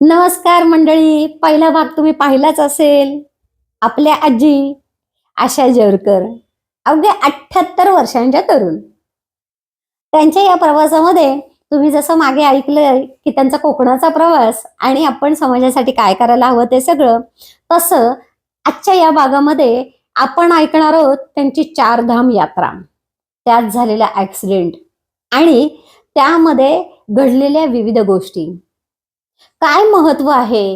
नमस्कार मंडळी पहिला भाग तुम्ही पाहिलाच असेल. आपल्या आजी आशा जेवरकर अवघ्या अठ्ठ्याहत्तर वर्षांच्या तरुण. त्यांच्या या प्रवासामध्ये तुम्ही जसं मागे ऐकलं की त्यांचा कोकणाचा प्रवास आणि आपण समाजासाठी काय करायला हवं ते सगळं तसं आजच्या या भागामध्ये आपण ऐकणार आहोत त्यांची चारधाम यात्रा. त्यात झालेला ऍक्सिडेंट आणि त्यामध्ये घडलेल्या विविध गोष्टी. काय महत्त्व आहे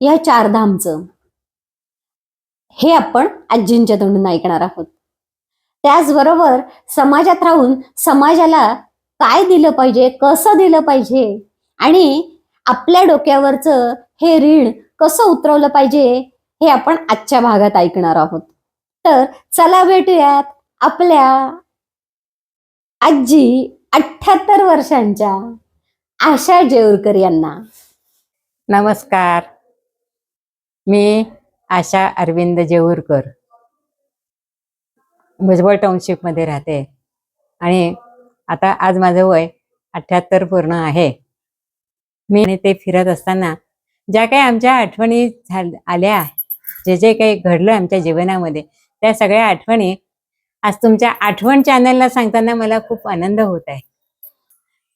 या चारधामचं हे आपण आजींच्या तोंडून ऐकणार आहोत. त्याचबरोबर समाजात राहून समाजाला काय दिलं पाहिजे कसं दिलं पाहिजे आणि आपल्या डोक्यावरचं हे ऋण कसं उतरवलं पाहिजे हे आपण आजच्या भागात ऐकणार आहोत. तर चला भेटूयात आपल्या आजी अठ्ठ्याहत्तर वर्षांच्या आशा जेवरकर यांना. नमस्कार. मी आशा अरविंद जेऊरकर. भुजबळ टाउनशिपमध्ये राहते. आणि आता आज माझं वय अठ्ठ्याहत्तर पूर्ण आहे. मी आणि ते फिरत असताना ज्या काही आमच्या आठवणी झाल आल्या जे जे काही घडलं आमच्या जीवनामध्ये त्या सगळ्या आठवणी आज तुमच्या आठवण चॅनलला सांगताना मला खूप आनंद होत आहे.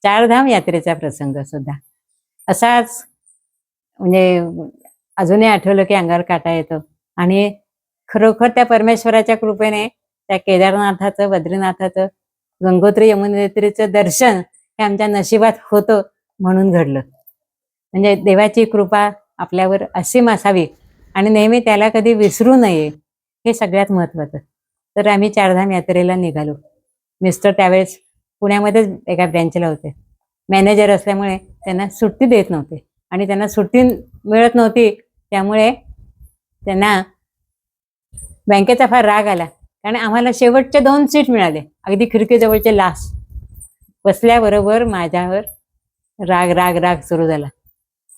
चारधाम यात्रेचा प्रसंग सुद्धा. असाच म्हणजे अजूनही आठवलं की अंगावर काटा येतो. आणि खरोखर त्या परमेश्वराच्या कृपेने त्या केदारनाथाचं बद्रीनाथाचं गंगोत्री यमुनेत्रीचं दर्शन हे आमच्या नशिबात होतं म्हणून घडलं. म्हणजे देवाची कृपा आपल्यावर असीम असावी आणि नेहमी त्याला कधी विसरू नये हे सगळ्यात महत्वाचं तर आम्ही चारधाम यात्रेला निघालो. मिस्टर त्यावेळेस पुण्यामध्येच एका ब्रँचला होते. मॅनेजर असल्यामुळे त्यांना सुट्टी देत नव्हते. आणि त्यांना सुट्टी मिळत नव्हती त्यामुळे त्यांना बँकेचा फार राग आला. कारण आम्हाला शेवटचे दोन सीट मिळाले. अगदी खिडकीजवळचे लास्ट बसल्याबरोबर माझ्यावर राग राग राग सुरू झाला.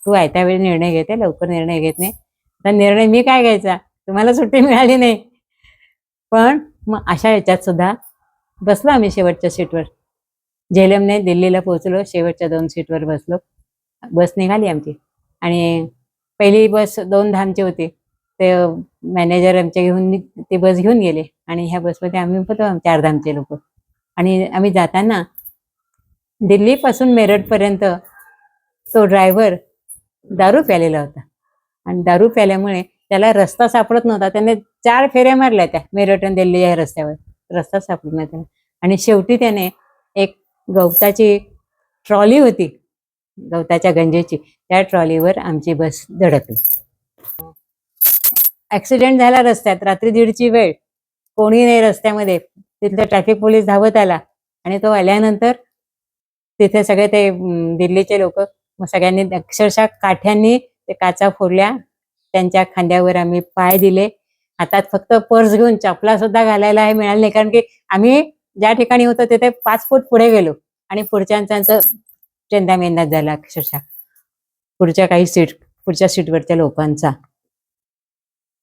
तू आयत्या वेळी निर्णय घेते लवकर निर्णय घेत नाही. तर निर्णय मी काय घ्यायचा? तुम्हाला सुट्टी मिळाली नाही. पण मग अशा याच्यात सुद्धा बसलो आम्ही शेवटच्या सीटवर. झेलमने दिल्लीला पोहोचलो शेवटच्या दोन सीटवर बसलो. बस निघाली आमची. आणि पहिली बस दोन धामची होती. ते मॅनेजर आमच्या घेऊन ते ती बस घेऊन गेले. आणि ह्या बसमध्ये आम्ही होतो चार धामचे लोक. आणि आम्ही जाताना दिल्लीपासून मेरठपर्यंत तो ड्रायव्हर दारू प्यालेला होता. आणि दारू प्याल्यामुळे त्याला रस्ता सापडत नव्हता. त्याने चार फेऱ्या मारल्या त्या मेरठ आणि दिल्ली या रस्त्यावर. रस्ता सापडत नाही त्याला. आणि शेवटी त्याने एक गवताची ट्रॉली होती. गवताच्या गंजेची. त्या ट्रॉलीवर आमची बस धडकली. ऍक्सिडेंट झाला रस्त्यात. रात्री दीडची वेळ. कोणी नाही रस्त्यामध्ये. तिथला ट्रॅफिक पोलीस धावत आला. आणि तो आल्यानंतर तिथे सगळे ते दिल्लीचे लोक सगळ्यांनी अक्षरशः काठ्यांनी ते काचा फोडल्या. त्यांच्या खांद्यावर आम्ही पाय दिले. हातात फक्त पर्स घेऊन चपला सुद्धा घालायला हे मिळालं नाही. कारण की आम्ही ज्या ठिकाणी होतो तिथे पाच फूट पुढे गेलो. आणि पुढच्यांचं चंदा मेंदा झाला अक्षरशः. पुढच्या काही सीट पुढच्या सीटवरच्या लोकांचा.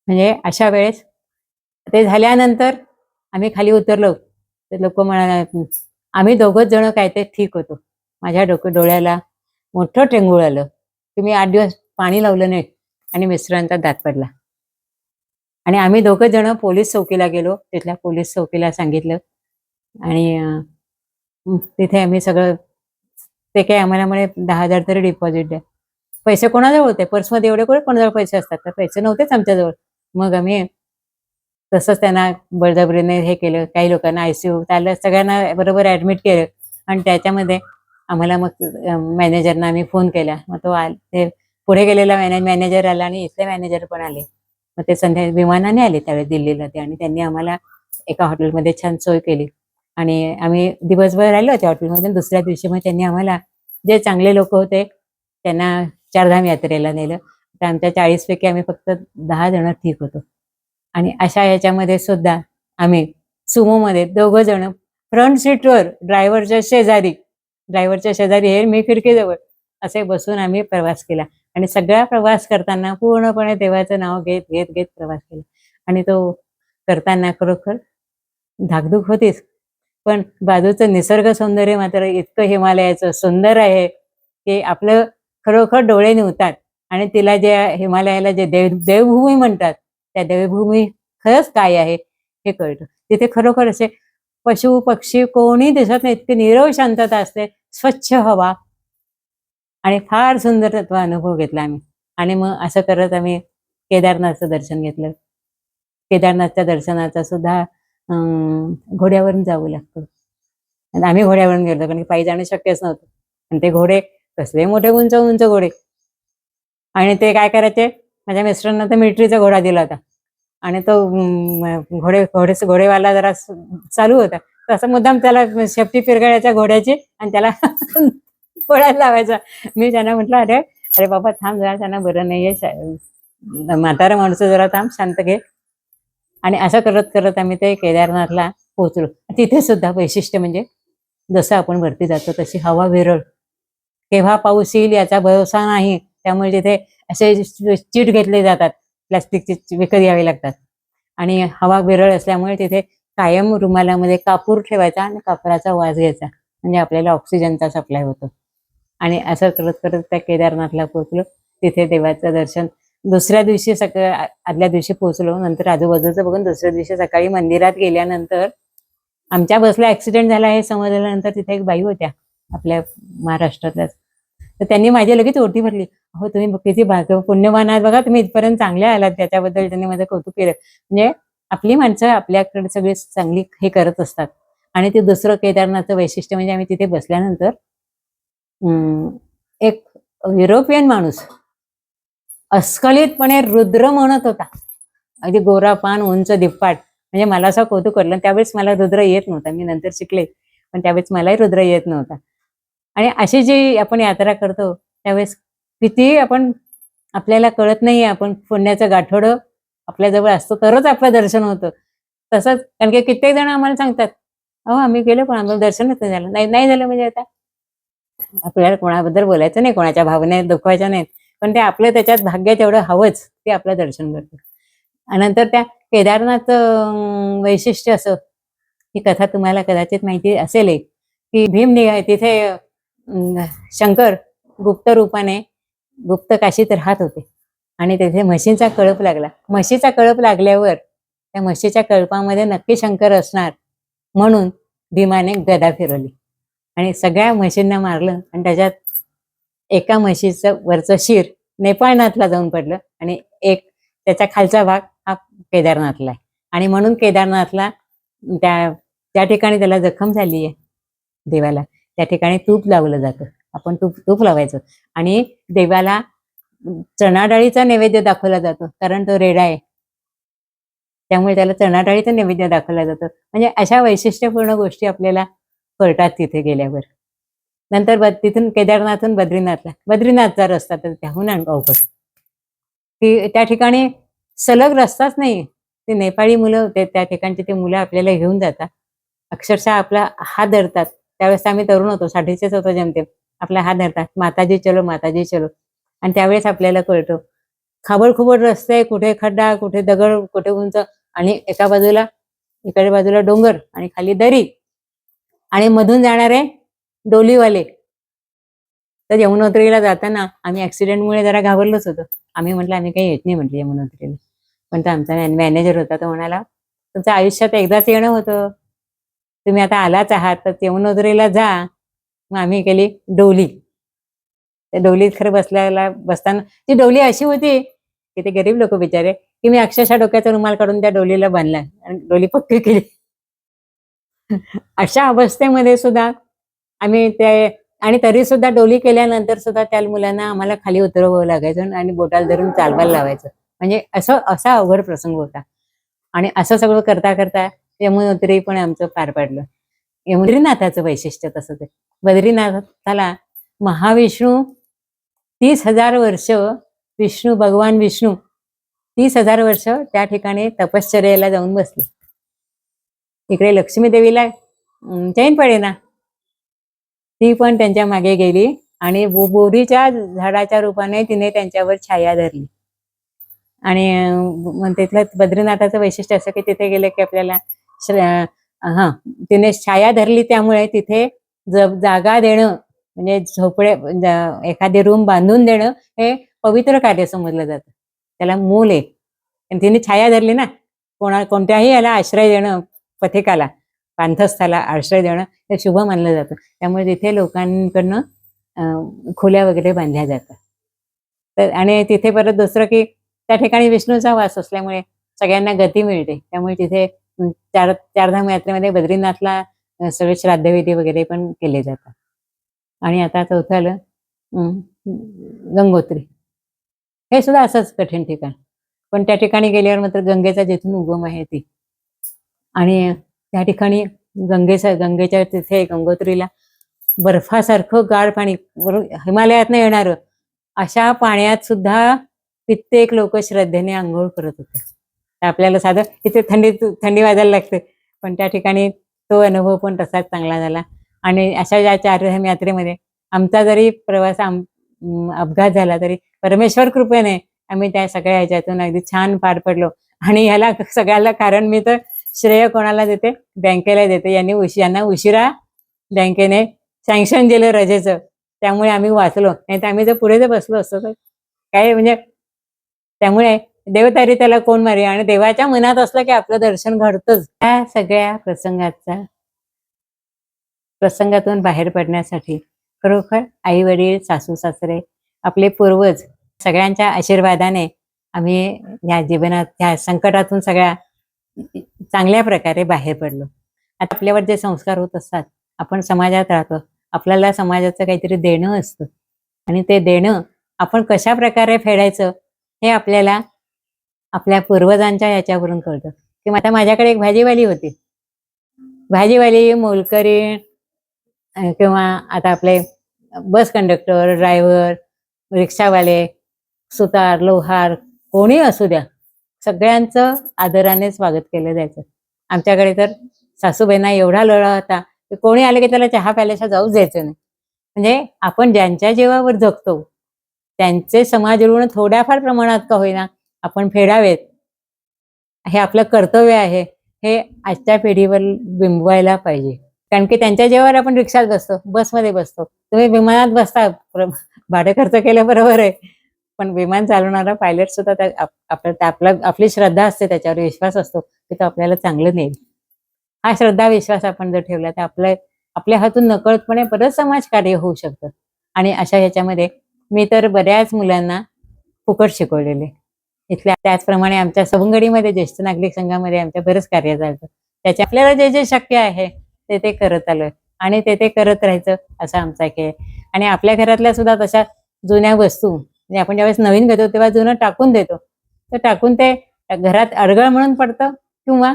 म्हणजे अशा वेळेस ते झाल्यानंतर आम्ही खाली उतरलो. ते लोक म्हणाले आम्ही दोघंच जण काय ते ठीक होतो. माझ्या डोकं डोळ्याला मोठं टेंगूळ आलं. तुम्ही आठ दिवस पाणी लावलं नाही. आणि मिस्टरांचा दात पडला. आणि आम्ही दोघं जण पोलीस चौकीला गेलो. तिथल्या पोलीस चौकीला सांगितलं. आणि तिथे आम्ही सगळं ते काय आम्हाला म्हणे दहा हजार तरी डिपॉझिट द्या. पैसे कोणाजवळ होते? पर्समध्ये एवढे कोण कोणाजवळ पैसे असतात? तर पैसे नव्हतेच आमच्याजवळ. मग आम्ही तसंच त्यांना बळजबरीने हे केलं. काही लोकांना आयसीयू त्याला सगळ्यांना बरोबर ऍडमिट केलं. आणि त्याच्यामध्ये आम्हाला मग मॅनेजरना आम्ही फोन केला. मग तो आल ते पुढे गेलेला मॅनेजर आला आणि इथले मॅनेजर पण आले. मग ते संध्या विमानाने आले त्यावेळेस दिल्लीला ते आणि त्यांनी आम्हाला एका हॉटेलमध्ये छान सोय केली. आणि आम्ही दिवसभर राहिलो त्या हॉटेलमध्ये. दुसऱ्या दिवशी मग त्यांनी आम्हाला जे चांगले लोक होते त्यांना चारधाम यात्रेला नेलं. तर आमच्या चाळीसपैकी आम्ही फक्त दहा जण ठीक होतो. आणि अशा याच्यामध्ये सुद्धा आम्ही सुमोमध्ये दोघं जण फ्रंट सीटवर ड्रायव्हरच्या शेजारी ड्रायव्हरच्या शेजारी हे मी खिडकीजवळ असे बसून आम्ही प्रवास केला. आणि सगळा प्रवास करताना पूर्णपणे देवाचं नाव घेत घेत घेत प्रवास केला. आणि तो करताना खरोखर धाकधूक होतीच. पण बाजूचं निसर्ग सौंदर्य मात्र इतकं हिमालयाचं सुंदर आहे की आपलं खरोखर डोळे निवतात. आणि तिला जे हिमालयाला जे देव देवभूमी म्हणतात त्या देवभूमी खरंच काय आहे हे कळतं. तिथे खरोखर असे पशु पक्षी कोणी दिसत नाही इतकी निरव शांतता असते स्वच्छ हवा. आणि फार सुंदर तो अनुभव घेतला आम्ही. आणि मग असं करत आम्ही केदारनाथचं दर्शन घेतलं. केदारनाथच्या दर्शनाचा सुद्धा घोड्यावरून जावं लागतं. आणि आम्ही घोड्यावरून गेलो कारण की पायी जाणं शक्यच नव्हतं. आणि ते घोडे कसले मोठे उंच उंच घोडे. आणि ते काय करायचे माझ्या मिस्टरांना तर मिलिटरीचा घोडा दिला होता. आणि तो घोडे घोडे घोडेवाला जरा चालू होता. तसं मुद्दाम त्याला शेपटी फिरगाळ्याच्या घोड्याची आणि त्याला पळायला लावायचा. मी त्यांना म्हटलं अरे अरे बाबा थांब जरा त्यांना बरं नाहीये. म्हातारा माणसं जरा थांब शांत घे. आणि असं करत करत आम्ही ते केदारनाथला पोहोचलो. तिथे सुद्धा वैशिष्ट्य म्हणजे जसं आपण वरती जातो तशी हवा विरळ. केव्हा पाऊस येईल याचा भरोसा नाही. त्यामुळे तिथे असे चीट घेतले जातात. प्लास्टिकचे विकत घ्यावे लागतात. आणि हवा विरळ असल्यामुळे तिथे कायम रुमालामध्ये कापूर ठेवायचा आणि कापराचा वास घ्यायचा. म्हणजे आपल्याला ऑक्सिजनचा सप्लाय होतो. आणि असं करत करत त्या केदारनाथला पोहोचलो. तिथे देवाचं दर्शन दुसऱ्या दिवशी सकाळ आदल्या दिवशी पोहोचलो नंतर आजूबाजूचं बघून दुसऱ्या दिवशी सकाळी मंदिरात गेल्यानंतर आमच्या बसला ऍक्सिडेंट झाला हे समजल्यानंतर तिथे एक बाई होत्या आपल्या महाराष्ट्रातल्याच. तर त्यांनी माझ्या लगेच ओटी भरली. हो तुम्ही किती भाग पुण्यवान आहात बघा तुम्ही इथपर्यंत चांगले आलात त्याच्याबद्दल त्यांनी माझं कौतुक केलं. म्हणजे आपली माणसं आपल्याकडे सगळी चांगली हे करत असतात. आणि ते दुसरं केदारनाथचं वैशिष्ट्य म्हणजे आम्ही तिथे बसल्यानंतर एक युरोपियन माणूस अस्खलितपणे रुद्र म्हणत होता. अगदी गोरा पान उंच दिप्पाट. म्हणजे मला असं कौतुक करलं त्यावेळेस मला रुद्र येत नव्हता. मी नंतर शिकले पण त्यावेळेस मलाही रुद्र येत नव्हता. आणि अशी जी आपण यात्रा करतो त्यावेळेस कितीही आपण आपल्याला कळत नाही आपण पुण्याचं गाठोडं आपल्याजवळ असतो तरच आपलं दर्शन होतं. तसंच कारण की कित्येक जण आम्हाला सांगतात अहो आम्ही गेलो पण आम्हाला दर्शनच नाही झालं. नाही नाही झालं म्हणजे आता. आपल्याला कोणाबद्दल बोलायचं नाही कोणाच्या भावने दुखवायच्या नाहीत. पण ते आपलं त्याच्यात भाग्य तेवढं हवंच ते आपलं दर्शन करतं. नंतर त्या केदारनाथ वैशिष्ट्य असं ही कथा तुम्हाला कदाचित माहिती असेल एक की भीम निघाय तिथे शंकर गुप्त रूपाने गुप्त काशीत राहत होते. आणि तिथे म्हशीचा कळप लागला. म्हशीचा कळप लागल्यावर त्या म्हशीच्या कळपामध्ये नक्की शंकर असणार म्हणून भीमाने गदा फिरवली. आणि सगळ्या म्हशींना मारलं आणि त्याच्यात एका म्हशीचं वरचं शिर नेपाळनाथला जाऊन पडलं आणि एक त्याचा खालचा भाग हा केदारनाथला आहे. आणि म्हणून केदारनाथला त्या त्या ठिकाणी त्याला जखम झाली आहे देवाला. त्या ठिकाणी तूप लावलं जातं. आपण तूप तूप लावायचं. आणि देवाला चणाडाळीचा नैवेद्य दाखवला जातो. कारण तो रेडा आहे. त्यामुळे त्याला चणाडाळीचा नैवेद्य दाखवला जातो. म्हणजे अशा वैशिष्ट्यपूर्ण गोष्टी आपल्याला कळतात तिथे गेल्यावर. नंतर ब- तिथून केदारनाथून बद्रीनाथला. बद्रीनाथचा रस्ता तर त्याहून अवघड ती त्या ठिकाणी सलग रस्ताच नाही ते नेपाळी मुलं होते त्या ठिकाणची ते मुलं आपल्याला घेऊन जातात. अक्षरशः आपला हात धरतात. त्यावेळेस आम्ही तरुण होतो साठीचेच होतो जमते आपला हात धरतात. माताजी चलो माताजी चलो. आणि त्यावेळेस आपल्याला कळतो खाबडखुबड रस्ते कुठे खड्डा कुठे दगड कुठे उंच आणि एका बाजूला इकडे बाजूला डोंगर आणि खाली दरी. आणि मधून जाणारे डोलीवाले. तर यमुनोत्रीला जाताना आम्ही ऍक्सिडेंटमुळे जरा घाबरलोच होतो. आम्ही म्हटलं आम्ही काही येत नाही म्हटलं यमुनोत्रीला. पण तो आमचा मॅनेजर होता तो म्हणाला तुमचं आयुष्यात एकदाच येणं होतं. तुम्ही आता आलाच आहात तर यमुनोत्रीला जा. मग आम्ही केली डोली. त्या डोलीत खरं बसल्याला बसताना ती डोली अशी होती की ते गरीब लोक बिचारे की मी अक्षरशः डोक्याचा रुमाल काढून त्या डोलीला बांधला आणि डोली पक्की केली. अशा अवस्थेमध्ये सुद्धा आम्ही ते आणि तरी सुद्धा डोली केल्यानंतर सुद्धा त्या मुलांना आम्हाला खाली उतरवावं लागायचं आणि बोटाला धरून चालवायला लावायचं. म्हणजे असं असा अवघड प्रसंग होता. आणि असं सगळं करता करता यमुनोत्री पण आमचं पार पडलं. यमुद्रीनाथाचं वैशिष्ट्य तसं ते. बद्रीनाथाला महाविष्णू तीस हजार वर्ष विष्णू भगवान विष्णू तीस हजार वर्ष त्या ठिकाणी तपश्चर्याला जाऊन बसले. इकडे लक्ष्मी देवीला चैन पडे ना ती पण त्यांच्या मागे गेली आणि बोरीच्या झाडाच्या रूपाने तिने त्यांच्यावर छाया धरली. आणि तिथलं बद्रीनाथाचं वैशिष्ट्य असं की तिथे गेलं की आपल्याला हा तिने छाया धरली त्यामुळे तिथे जागा देणं म्हणजे झोपडे म्हणजे एखादी रूम बांधून देणं हे पवित्र कार्य समजलं जातं. त्याला मूल आहे. तिने छाया धरली ना कोणा कोणत्याही याला आश्रय देणं पथिकाला. पांथस्थाला आश्रय देणं हे शुभ मानलं जातं. त्यामुळे तिथे लोकांकडनं खोल्या वगैरे बांधल्या जातात. तर आणि तिथे परत दुसरं की त्या ठिकाणी विष्णूचा वास असल्यामुळे सगळ्यांना गती मिळते. त्यामुळे तिथे चार चारधाम यात्रेमध्ये बद्रीनाथला सगळे श्राद्धविधी वगैरे पण केले जातात. आणि आता चौथं आलं अं, गंगोत्री. हे सुद्धा असंच कठीण ठिकाण. पण त्या ठिकाणी गेल्यावर मात्र गंगेचा जिथून उगम आहे ती. आणि त्या ठिकाणी गंगेचा गंगेच्या तिथे गंगोत्रीला बर्फासारखं गाड पाणी वरून हिमालयातनं येणारं अशा पाण्यात सुद्धा कित्येक लोक श्रद्धेने आंघोळ करत होते. आपल्याला साधं इथे थंडी थंडी वाजायला लागते पण त्या ठिकाणी तो अनुभव पण तसाच चांगला झाला. आणि अशा ज्या चारधाम यात्रेमध्ये आमचा जरी प्रवास आम अपघात झाला तरी परमेश्वर कृपेने आम्ही त्या सगळ्या ह्याच्यातून अगदी छान पार पडलो. आणि ह्याला सगळ्याला कारण मी तर श्रेय कोणाला देते? बँकेला देते. यांनी उशी यांना उशिरा बँकेने सँक्शन दिलं रजेचं. त्यामुळे आम्ही वाचलो. नाही तर आम्ही जर पुढे जर बसलो असतो तर. काय म्हणजे त्यामुळे देवतारी त्याला कोण मारे आणि देवाच्या मनात असलं की आपलं दर्शन घडतंच. या सगळ्या प्रसंगाचा प्रसंगातून बाहेर पडण्यासाठी खरोखर आई वडील सासू सासरे आपले पूर्वज सगळ्यांच्या आशीर्वादाने आम्ही या जीवनात या संकटातून सगळ्या चांगल्या प्रकारे बाहेर पडलो. आता आपल्यावर जे संस्कार होत असतात आपण समाजात राहतो आपल्याला समाजाचं काहीतरी देणं असतं. आणि ते देणं आपण कशा प्रकारे फेडायचं हे आपल्याला आपल्या पूर्वजांच्या याच्यावरून कळतं. किंवा आता माझ्याकडे एक भाजीवाली होती. भाजीवाली मोलकरी किंवा आता आपले बस कंडक्टर ड्रायव्हर रिक्षावाले सुतार लोहार कोणी असू द्या. सगळ्यांचं आदराने स्वागत केलं जायचं. आमच्याकडे तर सासूबाईंना एवढा लढा होता की कोणी आले की त्याला चहा प्यायल्याशिवाय जाऊच द्यायचं नाही. म्हणजे आपण ज्यांच्या जीवावर जगतो त्यांचे समाज ऋण थोड्याफार प्रमाणात का होईना आपण फेडावेत. हे आपलं कर्तव्य आहे. हे आजच्या पिढीवर बिंबवायला पाहिजे. कारण की त्यांच्या जेव्हा आपण रिक्षात बसतो बसमध्ये बसतो. तुम्ही विमानात बसता भाडे खर्च केलं बरोबर आहे. पण विमान चालवणारा पायलट सुद्धा आपला आपली श्रद्धा असते त्याच्यावर विश्वास असतो की तो आपल्याला चांगलं नेईल. हा श्रद्धा विश्वास आपण जर ठेवला तर आपल्या आपल्या हातून नकळतपणे बरंच समाज कार्य होऊ शकतं. आणि अशा ह्याच्यामध्ये मी तर बऱ्याच मुलांना फुकट शिकवलेले. इथल्या त्याचप्रमाणे आमच्या सवंगडीमध्ये ज्येष्ठ नागरिक संघामध्ये आमच्या बरंच कार्य चालतं त्याच्या आपल्याला जे जे शक्य आहे ते ते करत आलोय. आणि ते ते करत राहायचं असा आमचा खेळ आहे. आणि आपल्या घरातल्या सुद्धा तशा जुन्या वस्तू म्हणजे आपण ज्यावेळेस नवीन घेतो तेव्हा जुनं टाकून देतो. तर टाकून ते घरात अडगळ म्हणून पडतं किंवा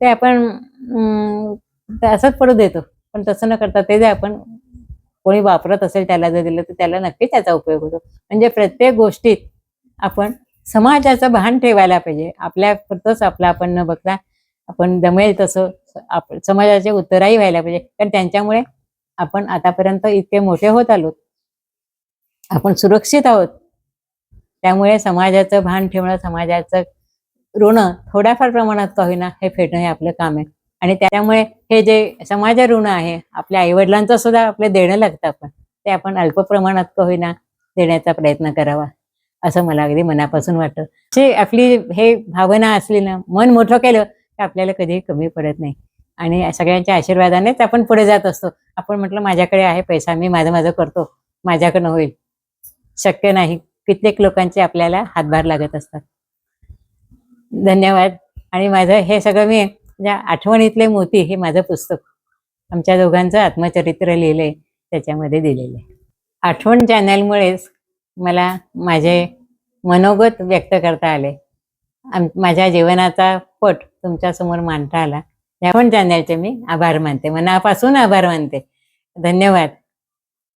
ते आपण अं, असंच पडू देतो. पण तसं न करता ते जे आपण कोणी वापरत असेल त्याला जर दिलं तर त्याला नक्कीच त्याचा उपयोग होतो. म्हणजे प्रत्येक गोष्टीत आपण समाजाचं भान ठेवायला पाहिजे. आपल्या पुरतंच आपलं आपण न बघता आपण जमेल तसं आप- समाजाचे उत्तराही व्हायला पाहिजे. कारण त्यांच्यामुळे आपण आतापर्यंत इतके मोठे होत आलो आपण सुरक्षित आहोत. त्यामुळे समाजाचं भान ठेवणं समाजाचं ऋण थोड्याफार प्रमाणात का होईना हे फेडणं हे आपलं काम आहे. आणि त्यामुळे हे जे समाज ऋण आहे आपल्या आईवडिलांचं सुद्धा आपलं देणं लागतं आपण ते आपण अल्प प्रमाणात का होईना देण्याचा प्रयत्न करावा असं मला अगदी मनापासून वाटतं. जे आपली हे भावना असली ना मन मोठं केलं तर आपल्याला कधीही कमी पडत नाही. आणि सगळ्यांच्या आशीर्वादानेच आपण पुढे जात असतो. आपण म्हटलं माझ्याकडे आहे पैसा मी माझं माझं करतो. माझ्याकडनं होईल. शक्य नाही. कित्येक लोकांचे आपल्याला हातभार लागत असतात. धन्यवाद. आणि माझं हे सगळं मी ज्या आठवणीतले मोती हे माझं पुस्तक आमच्या दोघांचं आत्मचरित्र लिहिलंय त्याच्यामध्ये दिलेलं. आहे आठवण चॅनलमुळेच मला माझे मनोगत व्यक्त करता आले. आम- माझ्या जीवनाचा पट तुमच्यासमोर मांडता आला. आठवण पण चॅनलचे मी आभार मानते. मनापासून आभार मानते. धन्यवाद.